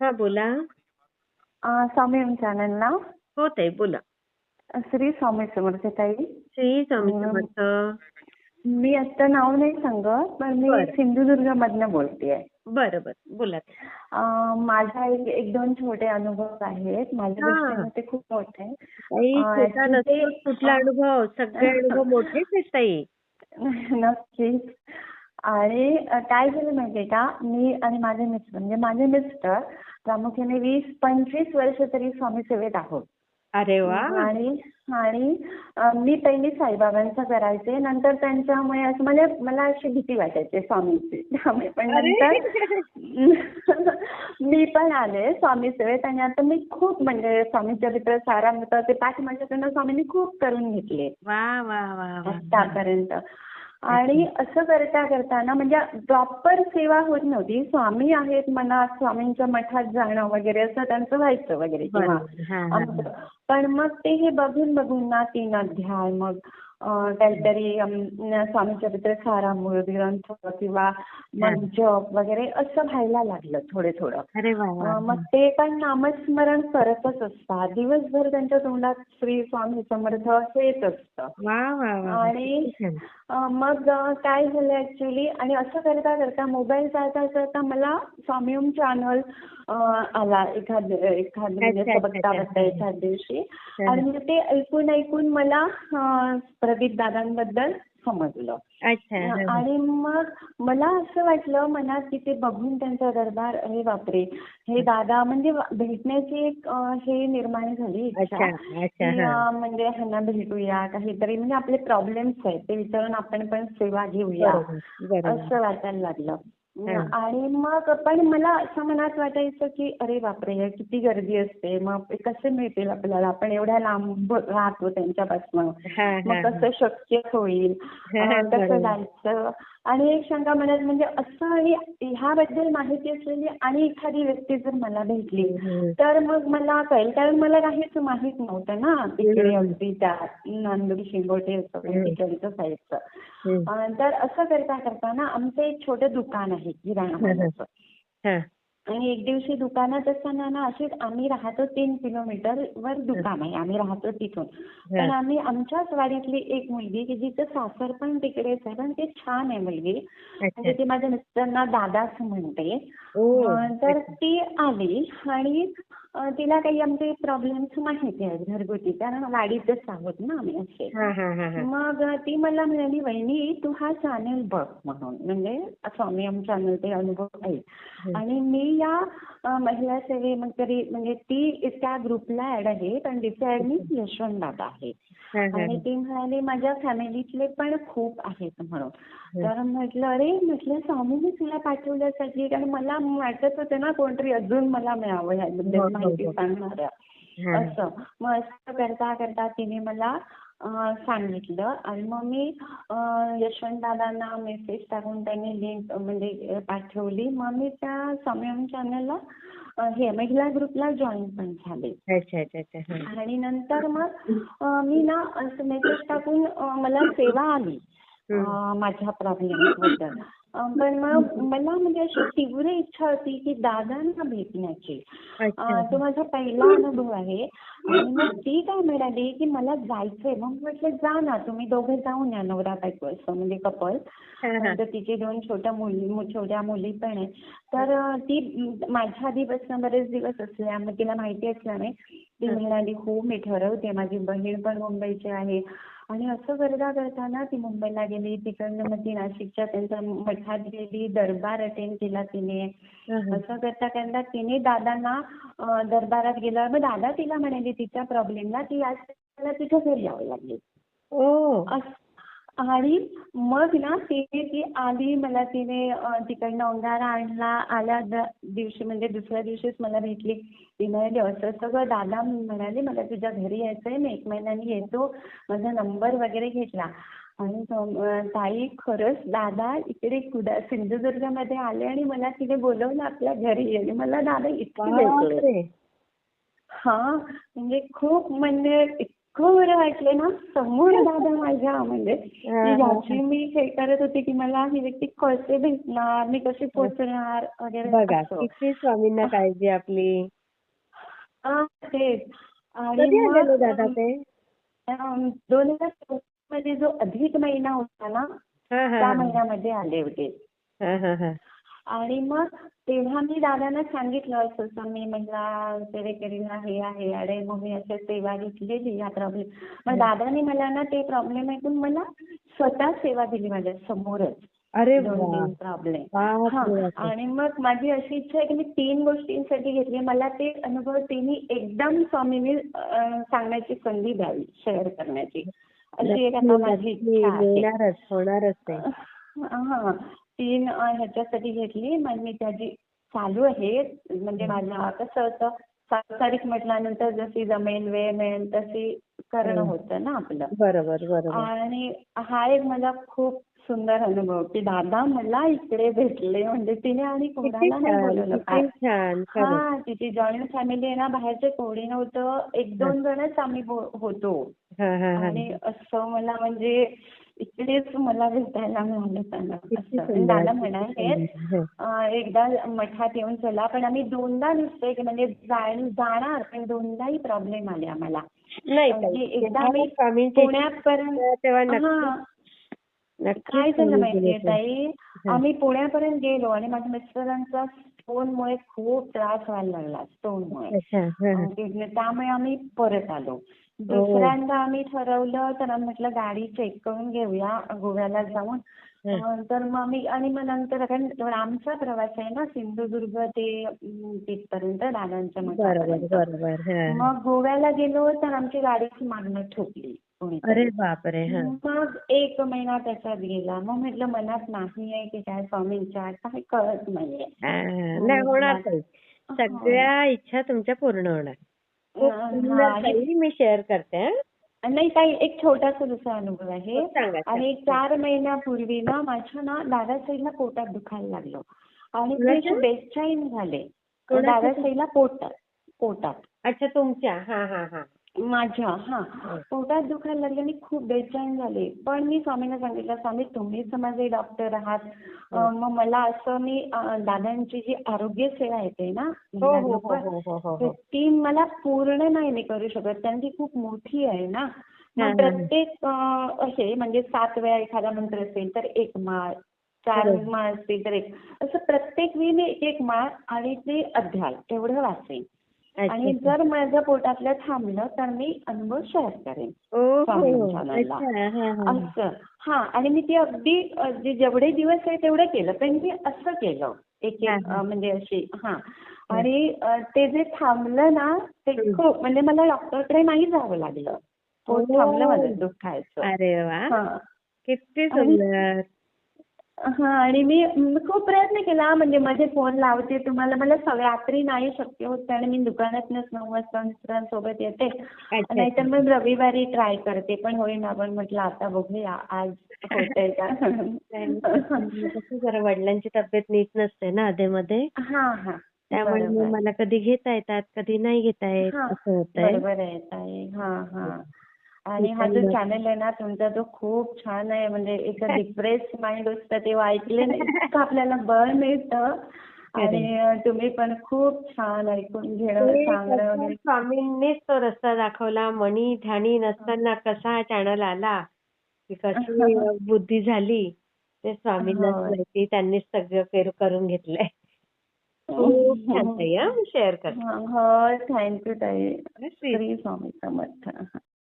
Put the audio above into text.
हा बोला. स्वामी चॅनल ना हो ताई बोला. श्री स्वामी समर्थ ताई. श्री स्वामी समर्थ. मी आता नाव नाही सांगत पण मी बरं. सिंधुदुर्ग मधनं बोलतेय. बरं बरं बोला. ताई. माझा एक एक दोन छोटे अनुभव आहेत. माझ्या हा. दृष्टीने ते खूप मोठे आहेत. ताई अं, छोटा actually नसतो ते- कुठला अनुभव? सगळे अनुभव मोठेच आहेत ताई. नक्कीच. आणि काय झालं माहितीये का? मी आणि माझे मिस्टर म्हणजे माझे मिस्टर प्रामुख्याने वीस पंचवीस वर्ष तरी स्वामी सेवेत आहोत. अरे वा! आणि आणि मी पहिली साईबाबांचं करायचे नंतर त्यांच्यामुळे असं म्हणजे मला अशी भीती वाटायची स्वामींची. त्यामुळे पण. नंतर मी पण आले स्वामी सेवेत आणि आता मी खूप म्हणजे स्वामी चरित्र सारामृत ते पाच माझ्याकडनं स्वामींनी खूप करून घेतले. आतापर्यंत आणि असं करता करताना म्हणजे प्रॉपर सेवा होत नव्हती. स्वामी आहेत मनात स्वामींच्या मठात जाणं वगैरे असं त्यांचं व्हायचं वगैरे किंवा. पण मग ते हे बघून बघून ना तीन अध्याय मग काहीतरी स्वामी चरित्र सारामृत ग्रंथ किंवा मग जप वगैरे असं व्हायला लागलं थोडे थोडं. मग ते पण नामस्मरण करतच असतात. दिवसभर त्यांच्या तोंडात श्री स्वामी समर्थ येत असतं आणि मग काय झालं ऍक्च्युली आणि असं करता करता मोबाईल चालता चालता मला स्वामीओम चॅनल आला एखाद एखाद म्हणजे बघता. बघता एखाद दिवशी आणि मग ते ऐकून ऐकून मला प्रदीप दादांबद्दल समजलं अच्छा. आणि मग मला असं वाटलं मनात की ते बघून त्यांचा दरबार अरे बापरे हे दादा म्हणजे भेटण्याची एक हे निर्माण झाली इच्छा म्हणजे ह्यांना भेटूया काहीतरी म्हणजे आपले प्रॉब्लेम्स आहेत ते विचारून आपण पण सेवा घेऊया असं वाटायला लागलं. आणि मग पण मला असं मनात वाटायचं की अरे बापरे हे किती गर्दी असते. मग कसे मिळतील आपल्याला? आपण एवढ्या लांब राहतो त्यांच्यापासून. मग कसं शक्य होईल. कसं जायचं? आणि एक शंका मनात म्हणजे असं आणि ह्याबद्दल माहिती असलेली आणि एखादी व्यक्ती जर मला भेटली. तर मग मला कळेल कारण मला काहीच माहीत नव्हतं ना तिकडे. अगदी त्या नांदूर शिंगोटे. तिकडचं साईडचं तर असं करता करताना आमचं एक छोटं दुकान आहे किराणा मालाचं हा. आणि एक दिवशी दुकानात असताना ना अशीच आम्ही राहतो तीन किलोमीटर वर दुकान आहे. आम्ही राहतो तिथून. पण आम्ही आमच्याच वाडीतली एक मुलगी की जिचं सासर पण तिकडेच आहे पण ती छान आहे मुलगी. म्हणजे ती माझ्या मिस्टरांना दादा असं म्हणते तर ती आली आणि तिला काही आमचे प्रॉब्लेम्स माहिती आहेत घरगुती. कारण वाडीतच आहोत ना आम्ही असे. हा हा हा हा. मग ती मला म्हणाली वहिनी तू हा चॅनल बघ म्हणून. म्हणजे स्वामी आम चॅनल ते अनुभव आहे. आणि मी या महिला सेवेमध्ये म्हणजे ती त्या ग्रुपला ऍड आहे पण तिचे ऍड मी यशवंत दादा आहे. आणि ती म्हणाली माझ्या फॅमिलीतले पण खूप आहेत म्हणून. तर म्हटलं अरे म्हटलं स्वामीने तुला पाठवल्यासाठी. कारण मला वाटत होतं ना कोणतरी अजून मला मिळावं हो, माहिती हा. असं. मग असं करता करता तिने मला सांगितलं. आणि मग मी यशवंत दादांना मेसेज टाकून त्यांनी लिंक म्हणजे पाठवली. मग मी त्या समयम चॅनलला हे महिला ग्रुपला जॉईन पण झाले. अच्छा अच्छा अच्छा. आणि नंतर मग मी ना असं मेसेज टाकून मला सेवा आली माझ्या प्रॉब्लेमबद्दल. पण मग मला म्हणजे अशी तीव्र इच्छा होती की दादांना भेटण्याची. तो माझा पहिला अनुभव आहे. आणि मग ती काय म्हणाली की मला जायचंय. मग म्हटलं जा ना तुम्ही दोघे जाऊन या नवरा बायको असं म्हणजे कपल. तर तिची दोन छोट्या मुली छोट्या मुली पण आहेत. तर ती माझ्या आधीपासून बरेच दिवस असल्यामुळे तिला माहिती असल्याने ती म्हणाली हो मी ठरवते माझी बहीण पण मुंबईची आहे. आणि असं करता करताना ती मुंबईला गेली तिकडनं मग ती नाशिकच्या त्यांच्या मठात गेली दरबार अटेंड केला तिने. असं करता करता तिने दादांना दरबारात गेला मग दादा तिला म्हणाली तिच्या प्रॉब्लेमला ती आज तिच्या घरी यावं लागली. आणि मग ना तिने ती आली मला तिने तिकडनं अंगारा आणला आल्या द- दिवशी म्हणजे दुसऱ्या दिवशीच मला भेटली. ती म्हणाली असं सगळं दादा म्हणाले मला तुझ्या घरी यायचंय मी एक महिन्याने येतो. माझा नंबर वगैरे घेतला. आणि ताई खरंच दादा इकडे कुडा सिंधुदुर्गमध्ये आले आणि मला तिने बोलवलं आपल्या घरी आणि मला दादा इतके हा म्हणजे खूप म्हणजे इतकं बरं वाटलं ना समोर दादा माझ्या म्हणजे हा, हा, हा. ज्याची मी हे करत होते की मला ही व्यक्ती कसे भेटणार मी कशी पोचणार वगैरे. किती स्वामींना काळजी आपली. हा, तेच. आणि आलेले दादा ते? दोन हजार चौदा मध्ये जो अधिक महिना होता ना हा हा त्या हा. महिन्यामध्ये आले होते. हा हा हा. आणि मग तेव्हा मी दादांना सांगितलं असं असं मी महिला सेवेकरीला हे आहे अरे मग मी असं सेवा घेतलेली हा प्रॉब्लेम मग दादाने मला ना ते प्रॉब्लेम ऐकून मला स्वतः सेवा दिली माझ्या समोरच. अरे तीन प्रॉब्लेम हा. आणि मग माझी अशी इच्छा आहे की मी तीन गोष्टींसाठी घेतली. मला ते अनुभव तिन्ही एकदम स्वामींनी सांगण्याची संधी द्यावी शेअर करण्याची. अशी एक माझी इच्छा आहे. होणारच हा. तीन ह्याच्यासाठी घेतली. मग मी त्याची चालू आहे म्हणजे माझं कसं होतं सांसारिक म्हटल्यानंतर जशी जमेल वेळ मिळेल तशी करणं. होतं ना आपलं. बरोबर बरोबर. आणि हा एक मला खूप सुंदर अनुभव की दादा मला इकडे भेटले. म्हणजे तिने आणि कोणाला नाही बोलवलं. खरंच. हा तिची जॉईंट फॅमिली आहे ना बाहेरचे कोणी नव्हतं. एक दोन जणच आम्ही होतो. आणि असं मला म्हणजे इकडेच मला भेटायला मिळालं त्यांना. सुंदर दादा म्हणाले. हं. एकदा मठात येऊन चला. पण आम्ही दोनदा नुसते की म्हणजे जाण- जाणार पण दोनदाही प्रॉब्लेम आले आम्हाला. नाही म्हणजे एकदा स्वामींची पुण्यापर्यंत हा. काय झालं माहितीये. ताई? हा. आम्ही पुण्यापर्यंत गेलो आणि माझ्या मिस्टरांचा स्टोनमुळे खूप त्रास व्हायला लागला स्टोनमुळे त्यामुळे आम्ही परत आलो. दुसऱ्यांदा आम्ही ठरवलं तर आम्ही म्हटलं गाडी चेक करून घेऊया गोव्याला जाऊन. हं. तर मग आम्ही आणि मग नंतर कारण आमचा प्रवास आहे ना सिंधुदुर्ग ते तिथपर्यंत दादांच्या मठापर्यंत. हा. मग गोव्याला गेलो तर आमची गाडीची मागणं ठोकली. अरे बापरे हा. मग एक महिना त्याच्यात गेला. मग म्हटलं मनात नाही आहे की काय स्वामींच्या काही कळत नाहीये. हा, नाही होणार सगळ्या इच्छा तुमच्या पूर्ण होणार. मी शेअर करते हं. नाही काही एक छोटासा दुसरा अनुभव आहे. आणि चार महिन्यापूर्वी ना माझ्या ना डाव्या साईडला पोटात दुखायला लागलं आणि ते? असे बेचैन झाले? डाव्या साईडला पोटात पोटात अच्छा तुमच्या हा हा हा माझ्या हा. पोटात दुखायला लागले आणि खूप बेचैन झाले. पण मी स्वामींना सांगितलं स्वामी तुम्हीच माझे डॉक्टर आहात. अं, मग मला असं मी दादांची जी आरोग्य सेवा येते ना हो हो हो हो हो हो. हो ती मला पूर्ण नाही मी करू शकत. कारण ती खूप मोठी आहे ना. हा, मग हा. प्रत्येक असे म्हणजे सात वेळा एखादा मंत्र असेल तर एक माळ चार. माळ असतील तर एक. असं प्रत्येक वेळी मी एक एक माळ आणि ते अध्याय एवढं वाचेन. आणि जर माझ्या पोटातलं थांबलं तर मी अनुभव शेअर करेन असं. हा आणि मी ते अगदी जेवढे दिवस आहे तेवढं केलं पण मी असं केलं. एक म्हणजे अशी हा. आणि ते जे थांबलं ना ते. खूप म्हणजे मला डॉक्टरकडे नाही जावं लागलं. पोट. थांबलं माझं दुखायचं अरे वा. किती सुंदर. हा आणि मी खूप प्रयत्न केला म्हणजे मध्ये फोन लावते तुम्हाला. मला स- रात्री नाही शक्य होत कारण मी दुकानातनच नऊ वाजता मिस्टरांसोबत येते नाहीतर मग रविवारी ट्राय करते पण होईना. आपण म्हटलं आता बघूया. आज होतंय का? जरा वडिलांची तब्येत नीट नसते ना आधेमध्ये? हा हा. त्यामुळे मग. मला कधी घेता येतात कधी नाही घेता येत असं होतंय. बरोबर आहे ताई. हा हा. आणि हा जो चॅनल आहे ना तुमचा तो खूप छान आहे. म्हणजे एक डिप्रेस माइंड असतं तेव्हा ऐकले इतकं आपल्याला बळ मिळतं. आणि तुम्ही पण खूप छान ऐकून घेणं सांगणं वगैरे. स्वामींनीच तो रस्ता दाखवला. मनी ध्यानी नसताना कसा चॅनल आला? की कशी बुद्धी झाली? ते स्वामींनाच. माहिती. त्यांनीच सगळं करून घेतलंय. खूप छान ताई हा. शेअर कर हा, हो थँक्यू ताई. श्री श्री स्वामी समर्थ.